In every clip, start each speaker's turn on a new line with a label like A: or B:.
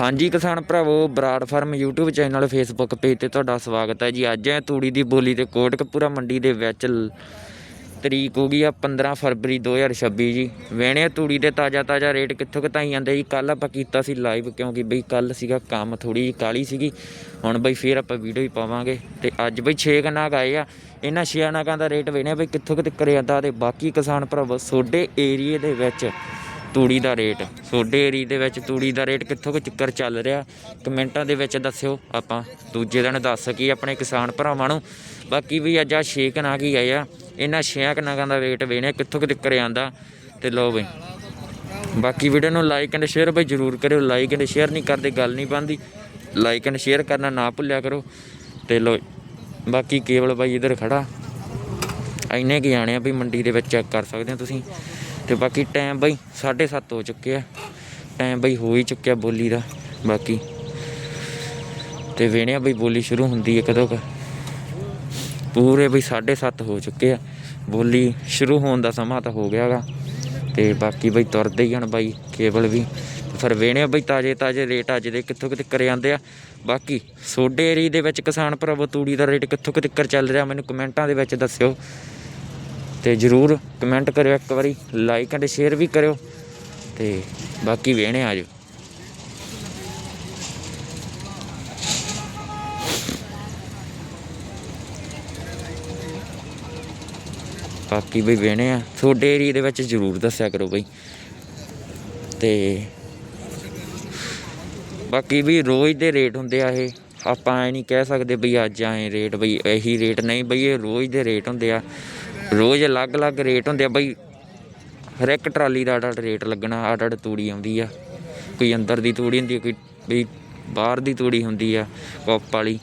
A: ਹਾਂਜੀ ਕਿਸਾਨ ਭਰਾਵੋ, Brar farm YouTube channel, Facebook page ਤੇ ਤੁਹਾਡਾ ਸਵਾਗਤ ਹੈ ਜੀ। ਅੱਜ ਹੈ ਤੂੜੀ ਦੀ ਬੋਲੀ ਤੇ ਕੋਟਕਪੂਰਾ ਮੰਡੀ ਦੇ ਵਿੱਚ ਤਰੀਕ ਹੋ ਗਈ ਆ 15 ਫਰਵਰੀ 2026 ਜੀ। ਵੇਣੇ ਤੂੜੀ ਦੇ ਤਾਜ਼ਾ ਤਾਜ਼ਾ ਰੇਟ ਕਿੱਥੋਂ ਕਿਤਾਈ ਜਾਂਦੇ ਜੀ? ਕੱਲ ਆਪਾਂ ਕੀਤਾ ਸੀ ਲਾਈਵ ਕਿਉਂਕਿ ਬਈ ਕੱਲ ਸੀਗਾ ਕੰਮ ਥੋੜੀ ਜਿਹੀ ਕਾਲੀ ਸੀਗੀ। ਹੁਣ ਬਈ ਫੇਰ ਆਪਾਂ ਵੀਡੀਓ ਹੀ ਪਾਵਾਂਗੇ ਤੇ ਅੱਜ ਬਈ 6 ਕਨਾਗ ਆਏ ਆ। ਇਹਨਾਂ 6 ਨਾਗਾਂ ਦਾ ਰੇਟ ਵੇਣੇ ਬਈ ਕਿੱਥੋਂ ਕਿਤੇ ਜਾਂਦਾ ਤੇ ਬਾਕੀ ਕਿਸਾਨ ਭਰਾਵੋ, ਸੋਡੇ ਏਰੀਏ ਦੇ ਵਿੱਚ ਤੂੜੀ ਦਾ ਰੇਟ। ਤੁਹਾਡੇ ਏਰੀਏ ਦੇ ਵਿੱਚ ਤੂੜੀ ਦਾ ਰੇਟ ਕਿੱਥੋਂ ਕੁ ਚੱਕਰ ਚੱਲ ਰਿਹਾ? ਕਮੈਂਟਾਂ ਦੇ ਵਿੱਚ ਦੱਸਿਓ ਆਪਾਂ। ਦੂਜੇ ਦਿਨ ਦੱਸ ਸਕੀਏ ਆਪਣੇ ਕਿਸਾਨ ਭਰਾਵਾਂ ਨੂੰ। ਬਾਕੀ ਵੀ ਅੱਜ ਆ ਛੇ ਕਨਾਗ ਹੀ ਆਏ ਆ। ਇਹਨਾਂ ਛੇ ਕਨਾਗਾਂ ਦਾ ਰੇਟ ਵੇਣੇ ਕਿੱਥੋਂ ਕੁ ਚੱਕਰ ਆਂਦਾ ਤੇ ਲਓ ਬਈ। ਬਾਕੀ ਵੀਡੀਓ ਨੂੰ ਲਾਈਕ ਐਂਡ ਸ਼ੇਅਰ ਬਈ ਜਰੂਰ ਕਰਿਓ। ਲਾਈਕ ਐਂਡ ਸ਼ੇਅਰ ਨਹੀਂ ਕਰਦੇ, ਗੱਲ ਨਹੀਂ ਬਣਦੀ। ਲਾਈਕ ਐਂਡ ਸ਼ੇਅਰ ਕਰਨਾ ਨਾ ਭੁੱਲਿਆ ਕਰੋ। ਤੇ ਲੋ ਬਾਕੀ ਕੇਵਲ ਬਾਈ ਇਧਰ ਖੜਾ। ਇੰਨੇ ਕੀ ਆਣੇ ਆ ਵੀ ਮੰਡੀ ਦੇ ਵਿੱਚ ਚੈੱਕ ਕਰ ਸਕਦੇ ਹੋ ਤੁਸੀਂ। ਤੇ ਬਾਕੀ ਟਾਈਮ ਬਈ 7:30 ਹੋ ਚੁੱਕੇ ਆ। ਟਾਈਮ ਬਈ ਹੋ ਹੀ ਚੁੱਕਿਆ ਬੋਲੀ ਦਾ। ਬਾਕੀ ਤੇ ਵੇਣਿਆ ਬਈ ਬੋਲੀ ਸ਼ੁਰੂ ਹੁੰਦੀ ਹੈ ਕਦੋਂ ਕ। ਪੂਰੇ ਬਈ 7:30 ਹੋ ਚੁੱਕੇ ਆ। ਬੋਲੀ ਸ਼ੁਰੂ ਹੋਣ ਦਾ ਸਮਾਂ ਤਾਂ ਹੋ ਗਿਆਗਾ ਤੇ ਬਾਕੀ ਬਈ ਤੁਰਦੇ ਹੀ ਹਨ ਬਾਈ ਕੇਬਲ ਵੀ। ਫਿਰ ਵੇਣੇ ਬਈ ਤਾਜੇ ਤਾਜੇ ਰੇਟ ਅੱਜ ਦੇ ਕਿੱਥੋਂ ਕਿਤੇ ਕਰ ਜਾਂਦੇ ਆ। ਬਾਕੀ ਸੋਡੇ ਏਰੀਏ ਦੇ ਵਿੱਚ ਕਿਸਾਨ ਭਰਾਵੋ ਤੂੜੀ ਦਾ ਰੇਟ ਕਿੱਥੋਂ ਕਿਤੇ ਕਰ ਚੱਲ ਰਿਹਾ ਮੈਨੂੰ ਕਮੈਂਟਾਂ ਦੇ ਵਿੱਚ ਦੱਸਿਓ। ਤੇ ਜਰੂਰ ਕਮੈਂਟ ਕਰਿਓ ਇੱਕ ਵਾਰੀ ਲਾਈਕ ਐਂਡ ਸ਼ੇਅਰ ਵੀ ਕਰਿਓ ਤੇ ਬਾਕੀ ਵੇਣੇ ਆਜੋ ਬਾਕੀ ਬਈ ਵੇਣੇ ਆ। ਤੁਹਾਡੇ ਏਰੀਏ ਦੇ ਵਿੱਚ ਜਰੂਰ ਦੱਸਿਆ ਕਰੋ ਬਈ। ਤੇ ਬਾਕੀ ਵੀ ਰੋਜ਼ ਦੇ ਰੇਟ ਹੁੰਦੇ ਆ ਇਹ। ਆਪਾਂ ਐ ਨਹੀਂ ਕਹਿ ਸਕਦੇ ਬਈ ਅੱਜ ਆਏ ਰੇਟ ਬਈ, ਇਹੀ ਰੇਟ ਨਹੀਂ ਬਈ, ਇਹ ਰੋਜ਼ ਦੇ ਰੇਟ ਹੁੰਦੇ ਆ। ਰੋਜ਼ ਅਲੱਗ-ਅਲੱਗ ਰੇਟ ਹੁੰਦੇ ਆ ਬਈ। ਹਰ ਇੱਕ ਟਰਾਲੀ ਦਾ ਅੱਡ ਅੱਡ ਰੇਟ ਲੱਗਣਾ ਅੱਡ ਅੱਡ ਤੂੜੀ ਆਉਂਦੀ ਆ। ਕੋਈ ਅੰਦਰ ਦੀ ਤੂੜੀ ਹੁੰਦੀ ਕੋਈ ਬਈ ਬਾਹਰ ਦੀ ਤੂੜੀ ਹੁੰਦੀ ਆ, ਕੱਪ ਵਾਲੀ।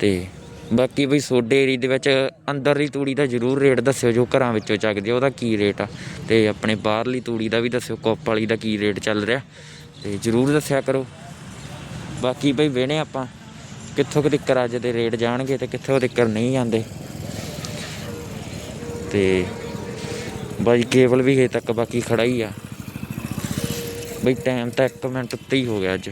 A: ਤੇ ਬਾਕੀ ਬਈ ਸੋਡੇ ਏਰੀਏ ਦੇ ਵਿੱਚ ਅੰਦਰਲੀ ਤੂੜੀ ਦਾ ਜ਼ਰੂਰ ਰੇਟ ਦੱਸਿਓ ਜੋ ਘਰਾਂ ਵਿੱਚੋਂ ਚੱਕਦੇ ਆ, ਉਹਦਾ ਕੀ ਰੇਟ ਆ। ਤੇ ਆਪਣੇ ਬਾਹਰਲੀ ਤੂੜੀ ਦਾ ਵੀ ਦੱਸਿਓ, ਕੱਪ ਵਾਲੀ ਦਾ ਕੀ ਰੇਟ ਚੱਲ ਰਿਹਾ। ਤੇ ਜ਼ਰੂਰ ਦੱਸਿਆ ਕਰੋ। ਬਾਕੀ ਬਈ ਵੇਣੇ ਆਪਾਂ। ਕਿੱਥੋਂ ਕੁ ਤੱਕ ਅੱਜ ਦੇ ਰੇਟ ਜਾਣਗੇ ਤੇ ਕਿੱਥੋਂ ਤੱਕ ਨਹੀਂ ਜਾਂਦੇ ਤੇ ਬਾਈ ਕੇਬਲ ਵੀ ਹੇ ਤੱਕ ਬਾਕੀ ਖੜਾ ਹੀ ਆ। ਬਈ ਟਾਈਮ ਤਾਂ 1 ਮਿੰਟ ਉੱਤੇ ਹੀ ਹੋ ਗਿਆ ਅੱਜ।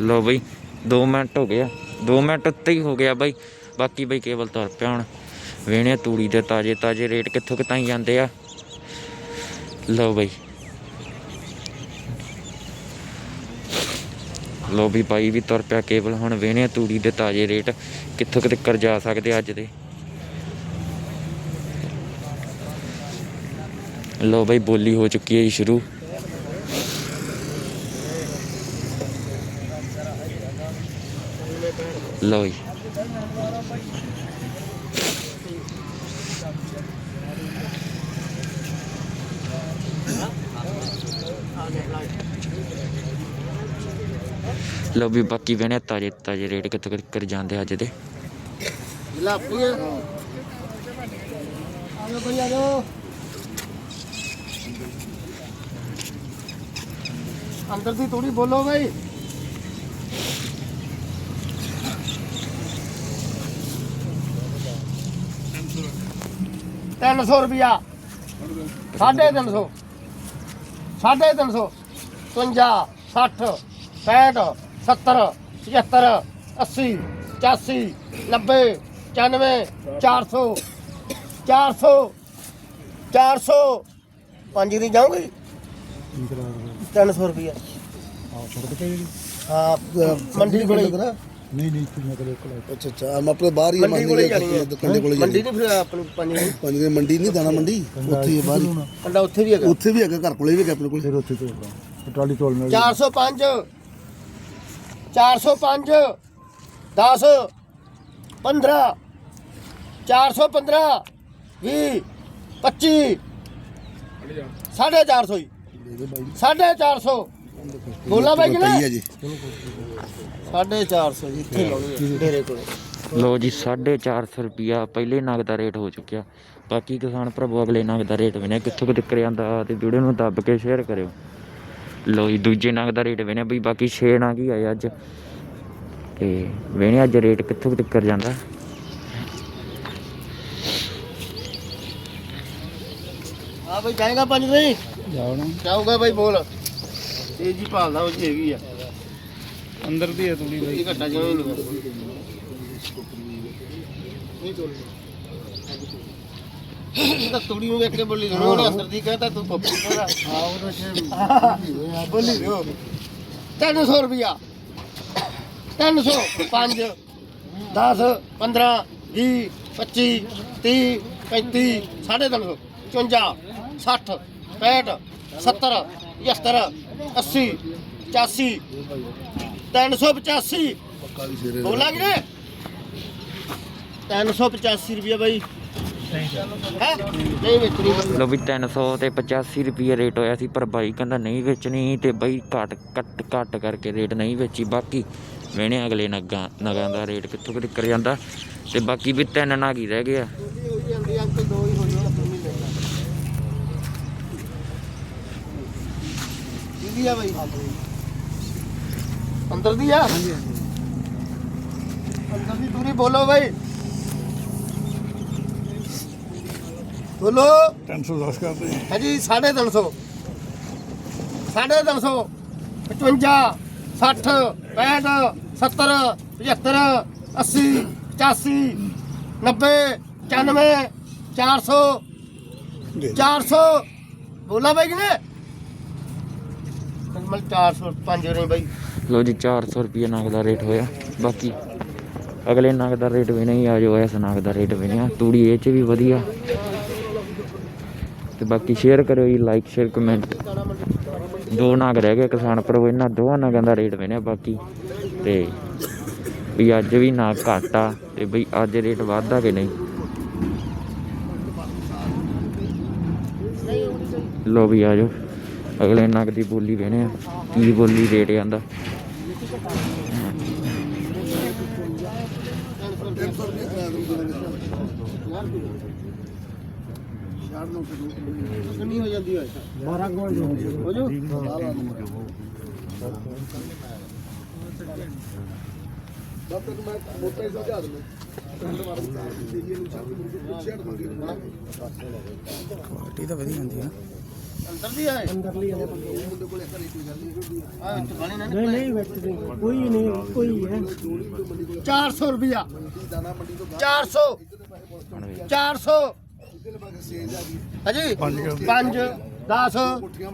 A: ਲੋ ਬਈ 2 ਮਿੰਟ ਹੋ ਗਿਆ 2 ਮਿੰਟ ਉੱਤੇ ਹੀ ਹੋ ਗਿਆ ਬਾਈ। ਬਾਕੀ ਬਈ ਕੇਬਲ ਤੁਰ ਪਿਆ ਹੁਣ ਵੇਣੇ ਤੂੜੀ ਦੇ ਤਾਜੇ ਤਾਜੇ ਰੇਟ ਕਿੱਥੋਂ ਕਿਤਾਈ ਜਾਂਦੇ ਆ। ਲੋ ਬਈ। ਲੋ ਵੀ ਬਾਈ ਵੀ ਤੁਰ ਪਿਆ ਕੇਬਲ। ਹੁਣ ਵੇਣੇ ਤੂੜੀ ਦੇ ਤਾਜੇ ਰੇਟ ਕਿੱਥੋਂ ਕਿਤੇ ਕਰ ਜਾ ਸਕਦੇ ਅੱਜ ਦੇ? ਲੋ ਬਈ ਬੋਲੀ ਹੋ ਚੁੱਕੀ ਹੈ ਜੀ ਸ਼ੁਰੂ। ਲੋ ਜੀ। ਲੋ ਵੀ ਬਾਕੀ ਵੇਣੇ ਤਾਜੇ ਤਾਜੇ ਰੇਟ ਕਿੱਥੋਂ ਕਿਤੇ ਕਰ ਜਾਂਦੇ ਅੱਜ ਦੇ।
B: ਲਾਪੀ ਆਲੋ ਬਈ ਆਲੋ ਅੰਦਰ ਦੀ ਥੋੜੀ ਬੋਲੋ ਬਈ ਤਿੰਨ ਸੌ ਰੁਪਿਆ ਸਾਢੇ ਤਿੰਨ ਸੌ ਸਾਢੇ ਤਿੰਨ ਸੌ 50 60 65 70 75 80 85 90 95 400 400 400 ਪੰਜ ਦੀ ਜਾਓਗੇ 300 ਰੁਪਿਆ ਹਾਂ? ਅ, ਮੰਡੀ ਕੋਲੇ
C: ਨਹੀਂ ਨਹੀਂ ਤੂੰ ਮਤਲਬ ਕੋਲ ਅੱਛਾ ਅੱਛਾ ਆਮ ਆਪਣੇ ਬਾਹਰ ਹੀ ਆ
B: ਮੰਡੀ ਕੋਲੇ ਜਾਣੀ ਹੈ
C: ਦੁਕਾਨੇ ਕੋਲੇ
B: ਮੰਡੀ ਨਹੀਂ ਫਿਰ ਆਪਣੀ ਪੰਜ ਦੀ।
C: ਪੰਜ ਦੇ ਮੰਡੀ ਨਹੀਂ ਦਾਣਾ ਮੰਡੀ? ਉੱਥੇ ਹੀ ਆ ਬਾਹਰ ਹੀ।
B: ਕੰਡਾ ਉੱਥੇ ਵੀ ਹੈਗਾ।
C: ਉੱਥੇ ਵੀ ਹੈਗਾ ਘਰ ਕੋਲੇ ਵੀ ਹੈਗਾ ਆਪਣੇ ਕੋਲ।
D: ਫਿਰ ਉੱਥੇ ਰਾਂ ਟਰਾਲੀ ਤੋੜ ਮਿਲ
B: 405 405 10 15 415 20 25 ਸਾਢੇ 400 ਹੀ ਸਾਢੇ 400 ਬੋਲਾ ਬਾਈ
C: ਪਈ ਆ
B: ਕਿਨੇ
C: ਜੀ।
B: ਸਾਢੇ 400 ਜੀ ਇੱਥੇ ਲਾਉਣੀ ਹੈ ਡੇਰੇ ਕੋਲੇ।
A: ਲੋ ਜੀ 450 ਰੁਪਿਆ ਪਹਿਲੇ ਨਗ ਦਾ ਰੇਟ ਹੋ ਚੁੱਕਿਆ। ਬਾਕੀ ਕਿਸਾਨ ਭਰਾਵੋ ਅਗਲੇ ਨਗ ਦਾ ਰੇਟ ਵਿਨੇ ਕਿੱਥੋਂ ਕਿਤੇ ਕਰ ਜਾਂਦਾ ਤੇ ਵੀਡੀਓ ਨੂੰ ਦੱਬ ਕੇ ਸ਼ੇਅਰ ਕਰਿਓ। ਲੋ ਜੀ ਦੂਜੇ ਨਗ ਦਾ ਰੇਟ ਵਿਨੇ ਬਈ ਬਾਕੀ 6 ਨਗ ਹੀ ਆਏ ਅੱਜ। ਤੇ ਵਿਨੇ ਅੱਜ ਰੇਟ ਕਿੱਥੋਂ ਕਿਤੇ ਕਰ ਜਾਂਦਾ।
B: ਆ ਬਈ ਜਾਏਗਾ ਪੰਜ ਨਹੀਂ
D: ਨਾ
B: ਜਾਊਗਾ ਬਾਈ ਬੋਲ। ਤੇਜੀ ਭਾਲਦਾ ਉਹ ਜੀ ਹੈਗੀ ਆ। ਅੰਦਰ ਦੀ ਹੈ ਤੂੜੀ ਬਾਈ। ਘਟਾ ਜਿਵੇਂ ਨਹੀਂ ਤਾਂ ਤੂੜੀ ਨੂੰ ਵੇਖ ਕੇ ਬੋਲੀ ਨਾ ਉਹਨੇ ਅੰਦਰ ਦੀ ਕਹਤਾ ਤੂੰ ਪੱਪੀ ਕਹਿੰਦਾ ਹਾਂ ਉਹਨੇ ਬੋਲੀ ਰਿਓ 300 ਰੁਪਿਆ 300 5 10 15 20 25 30 35 350 54 60 65 70 75 80 85 385 ਬੋਲਾ ਕਿ 385 ਰੁਪਏ ਬਾਈ।
A: ਲੋ ਵੀ 300 ਤੇ 85 ਰੁਪਏ ਰੇਟ ਹੋਇਆ ਸੀ, ਪਰ ਬਾਈ ਕਹਿੰਦਾ ਨਹੀਂ ਵੇਚਣੀ ਤੇ ਬਾਈ ਘੱਟ ਘੱਟ ਘੱਟ ਕਰਕੇ ਰੇਟ ਨਹੀਂ ਵੇਚੀ। ਬਾਕੀ ਵੇਣੇ ਅਗਲੇ ਨਗਾਂ ਨਗਾਂ ਦਾ ਰੇਟ ਕਿੱਥੋਂ ਕਿੱਥੇ ਕਰ ਜਾਂਦਾ। ਤੇ ਬਾਕੀ ਵੀ ਤਿੰਨ ਨਗ ਹੀ ਰਹਿ ਗਏ ਆ।
B: ਦੀਦੀ ਆ ਬਾਈ? ਅੰਦਰ ਦੀ ਆ? ਅੰਦਰ ਦੀ ਦੂਰੀ ਬੋਲੋ ਬਾਈ। ਬੋਲੋ।
D: 310 ਕਰਦੇ
B: ਹਾਂਜੀ 350 350 55 60 65 70 75 80 85 90 95 400 400 ਬੋਲਾ ਬਾਈ ਕਿਨੇ ਮਲ 400 ਪੰਜ ਰਹੇ ਬਾਈ।
A: ਲੋ ਜੀ 400 ਰੁਪਏ ਨਗ ਦਾ ਰੇਟ ਹੋਇਆ। ਬਾਕੀ ਅਗਲੇ ਨਗ ਦਾ ਰੇਟ ਵੀ ਨਹੀਂ, ਆ ਜੋ ਇਸ ਨਗ ਦਾ ਰੇਟ ਵੀ ਨਹੀਂ। ਤੂੜੀ ਇਹ ਚ ਵੀ ਵਧੀਆ। ਤੇ ਬਾਕੀ ਸ਼ੇਅਰ ਕਰਿਓ ਜੀ ਲਾਈਕ ਸ਼ੇਅਰ ਕਮੈਂਟ ਦੋ ਨਗ ਰਹਿ ਗਏ ਕਿਸਾਨ ਭਰਾਵੋ ਇਹਨਾਂ ਦੋਵਾਂ ਨਗਾਂ ਦਾ ਰੇਟ ਬਣਿਆ ਬਾਕੀ। ਤੇ ਵੀ ਅੱਜ ਵੀ ਨਾ ਘੱਟ ਆ ਤੇ ਬਈ ਅੱਜ ਰੇਟ ਵੱਧਦਾ ਕਿ ਨਹੀਂ? ਲੋ ਵੀ ਆ ਜਾਓ। ਅਗਲੇ ਨਗ ਦੀ ਬੋਲੀ ਵੇਣੇ ਆ, ਕੀ ਬੋਲੀ ਰੇਟ ਆਂਦਾ
B: ਕਿੰਨੀ ਹੋ ਜਾਂਦੀ। ਹੋਏ 12 ਗੋਲ ਹੋ ਜੋ
C: ਬਾਪੇ ਨੂੰ ਮੈਂ ਮੋਟਾ ਹੀ ਸਮਝਾ ਦਿੰਦਾ
D: ਕੁਆਲਿਟੀ ਤਾਂ ਵਧੀਆ ਹੁੰਦੀ ਹੈ
B: ਅੰਦਰ ਦੀ ਆਏ ਅੰਦਰ ਲਈ ਆ ਵਿੱਚ ਬਣੇ ਨਾ ਨਹੀਂ ਨਹੀਂ ਵਿੱਚ ਕੋਈ ਨਹੀਂ ਕੋਈ ਹੈ। 400 ਰੁਪਿਆ 400 400 ਹਾਂਜੀ। 5 10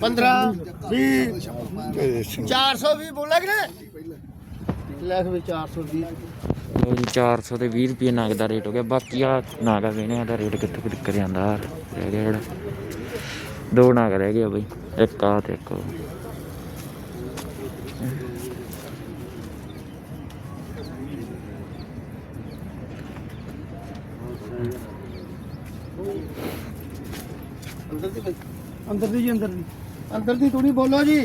B: 15 20 400 ਵੀ ਬੋਲਾ ਕਿ ਨਹੀਂ? ਲਿਖ ਵੀ 400 ਦੀ
A: ਲੋ ਜੀ 400 ਤੇ 20 ਰੁਪਏ ਨਗ ਦਾ ਰੇਟ ਹੋ ਗਿਆ। ਬਾਕੀ ਆ ਨਾਗਾ ਵੇਣਿਆਂ ਦਾ ਰੇਟ ਕਿੱਥੋਂ ਜਾਂਦਾ? ਰਹਿ ਗਿਆ ਜਿਹੜਾ। ਦੋ ਨਾਗ ਰਹਿ ਗਏ ਬਈ, ਇੱਕ ਆ ਤੇ ਇੱਕ
B: ਅੰਦਰ ਦੀ
C: ਅੰਦਰ ਦੀ ਜੀ, ਅੰਦਰ ਦੀ।
B: ਅੰਦਰ ਦੀ ਥੋੜੀ ਬੋਲੋ ਜੀ।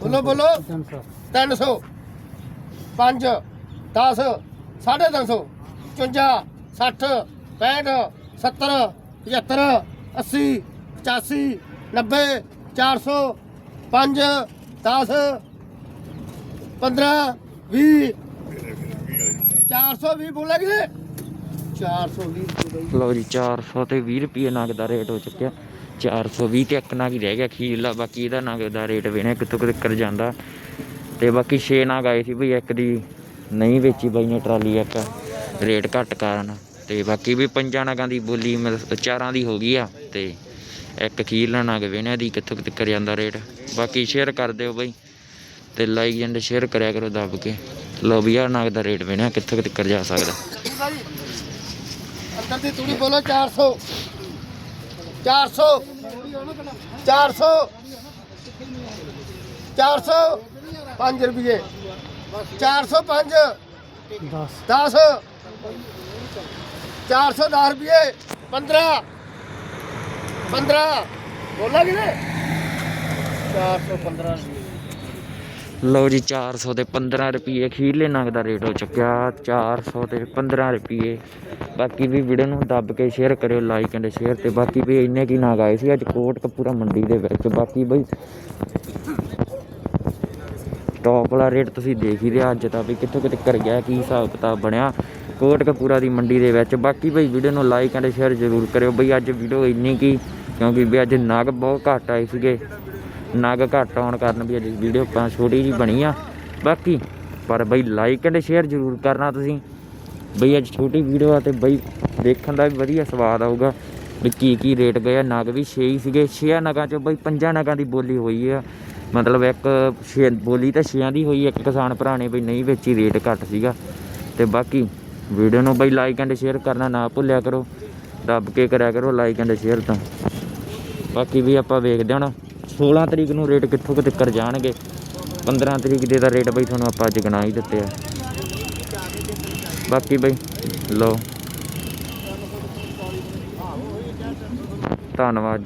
B: ਬੋਲੋ ਬੋਲੋ। 300 5 10 350 54 60 65 70 75 80 85 90 400 5 10 15 20 420 ਬੋਲਾ ਕਿ 420 ਰੁਪਏ
A: ਲਓ ਜੀ 400 ਤੇ 20 ਰੁਪਏ ਨਗ ਦਾ ਰੇਟ ਹੋ ਚੁੱਕਿਆ। 420 ਤੇ ਇੱਕ ਨਗ ਹੀ ਰਹਿ ਗਿਆ ਖੀਰਲਾ ਬਾਕੀ ਇਹਦਾ ਨਗ ਦਾ ਰੇਟ ਵੇਣੇ ਕਿੱਥੋਂ ਕਿਤੇ ਕਰ ਜਾਂਦਾ। ਤੇ ਬਾਕੀ 6 ਨਗ ਆਏ ਸੀ ਬਈ, ਇੱਕ ਦੀ ਨਹੀਂ ਵੇਚੀ ਬਾਈ ਨੇ ਟਰਾਲੀ, ਇੱਕ ਰੇਟ ਘੱਟ ਕਾਰਨ। ਤੇ ਬਾਕੀ ਵੀ ਪੰਜਾਂ ਨਗਾਂ ਦੀ ਬੋਲੀ ਮਤਲਬ ਚਾਰਾਂ ਦੀ ਹੋ ਗਈ ਆ, ਤੇ ਇੱਕ ਖੀਰਲਾ ਨਗ ਵੇਣੇ ਦੀ, ਕਿੱਥੋਂ ਕਿਤੇ ਕਰ ਜਾਂਦਾ ਰੇਟ। ਬਾਕੀ ਸ਼ੇਅਰ ਕਰ ਦਿਓ ਬਈ, ਤੇ ਲਾਈਕ ਐਂਡ ਸ਼ੇਅਰ ਕਰਿਆ ਕਰੋ ਦੱਬ ਕੇ। ਲਓ ਵੀ ਆਹ ਨਗ ਦਾ ਰੇਟ ਵੇਣੇ ਕਿੱਥੋਂ ਕਿਤੇ ਕਰ ਜਾ ਸਕਦਾ।
B: ਅੰਦਰ ਦੀ ਤੂੜੀ ਬੋਲੋ 400 400 400 400 5 ਰੁਪਏ 405 10 10 410 ਰੁਪਏ 15 15 ਬੋਲਾ ਕਿ 415
A: ਲਓ ਜੀ 400 ਤੇ 15 ਰੁਪਏ, ਖੀਰਲੇ ਨਗ ਦਾ ਰੇਟ ਹੋ ਚੁੱਕਿਆ। 400 ਤੇ 15 ਰੁਪਏ। ਬਾਕੀ ਵੀ ਵੀਡੀਓ ਨੂੰ ਦੱਬ ਕੇ ਸ਼ੇਅਰ ਕਰਿਓ ਲਾਈਕ ਐਂਡ ਸ਼ੇਅਰ ਤੇ। ਬਾਕੀ ਵੀ ਇੰਨੇ ਕੀ ਨਗ ਆਏ ਸੀ, ਅੱਜ ਕੋਟ ਕਪੂਰਾ ਮੰਡੀ ਦੇ ਵਿੱਚ। ਬਾਕੀ ਬਈ ਟੌਪ ਵਾਲਾ ਰੇਟ ਤੁਸੀਂ ਦੇਖ ਹੀ ਲਿਆ। ਅੱਜ ਤਾਂ ਵੀ ਕਿੱਥੋਂ ਕਿਤੇ ਕਰ ਗਿਆ, ਕੀ ਹਿਸਾਬ ਕਿਤਾਬ ਬਣਿਆ। ਕੋਟਕਪੂਰਾ ਦੀ ਮੰਡੀ ਦੇ ਵਿੱਚ। ਬਾਕੀ ਬਈ ਵੀਡੀਓ ਨੂੰ ਲਾਈਕ ਐਂਡ ਸ਼ੇਅਰ ਜ਼ਰੂਰ ਕਰਿਓ। ਬਈ ਅੱਜ ਵੀਡੀਓ ਇੰਨੀ ਕੀ, ਕਿਉਂਕਿ ਵੀ ਅੱਜ ਨਗ ਬਹੁਤ ਘੱਟ ਆਏ ਸੀਗੇ। ਨਗ ਘੱਟ ਆਉਣ ਕਾਰਨ ਵੀ ਅੱਜ ਵੀਡੀਓ ਆਪਾਂ ਛੋਟੀ ਜੀ ਬਣੀ ਆ। ਬਾਕੀ, ਪਰ ਬਈ ਲਾਈਕ ਐਂਡ ਸ਼ੇਅਰ ਜ਼ਰੂਰ ਕਰਨਾ ਤੁਸੀਂ। ਬਈ ਅੱਜ ਛੋਟੀ ਵੀਡੀਓ ਆ ਤੇ ਬਈ ਦੇਖਣ ਦਾ ਵੀ ਵਧੀਆ ਸਵਾਦ ਆਊਗਾ। ਵੀ ਕੀ ਕੀ ਰੇਟ ਗਏ ਆ। ਨਗ ਵੀ 6 ਹੀ ਸੀਗੇ। 6 ਨਗਾਂ ਚੋਂ ਬਈ ਪੰਜਾਂ ਨਗਾਂ ਦੀ ਬੋਲੀ ਹੋਈ ਆ। ਮਤਲਬ ਇੱਕ ਛੇ ਬੋਲੀ ਤਾਂ 6 ਦੀ ਹੋਈ ਇੱਕ ਕਿਸਾਨ ਭਰਾ ਨੇ ਬਈ ਨਹੀਂ ਵੇਚੀ ਰੇਟ ਘੱਟ ਸੀਗਾ। ਤੇ ਬਾਕੀ ਵੀਡੀਓ ਨੂੰ ਬਈ ਲਾਈਕ ਐਂਡ ਸ਼ੇਅਰ ਕਰਨਾ ਨਾ ਭੁੱਲਿਆ ਕਰੋ। ਦੱਬ ਕੇ ਕਰਿਆ ਕਰੋ ਲਾਈਕ ਐਂਡ ਸ਼ੇਅਰ ਤਾਂ। ਬਾਕੀ ਵੀ ਆਪਾਂ ਵੇਖਦੇ ਹਾਂ 16 ਤਰੀਕ ਨੂੰ ਰੇਟ ਕਿੱਥੋਂ ਕੁ ਤੱਕ ਜਾਣਗੇ। 15 ਤਰੀਕ ਦੇ ਦਾ ਰੇਟ ਬਈ ਤੁਹਾਨੂੰ ਆਪਾਂ ਅੱਜ ਗਣਾ ਹੀ ਦਿੱਤੇ ਆ। ਬਾਕੀ ਬਈ, ਲਓ। ਧੰਨਵਾਦ।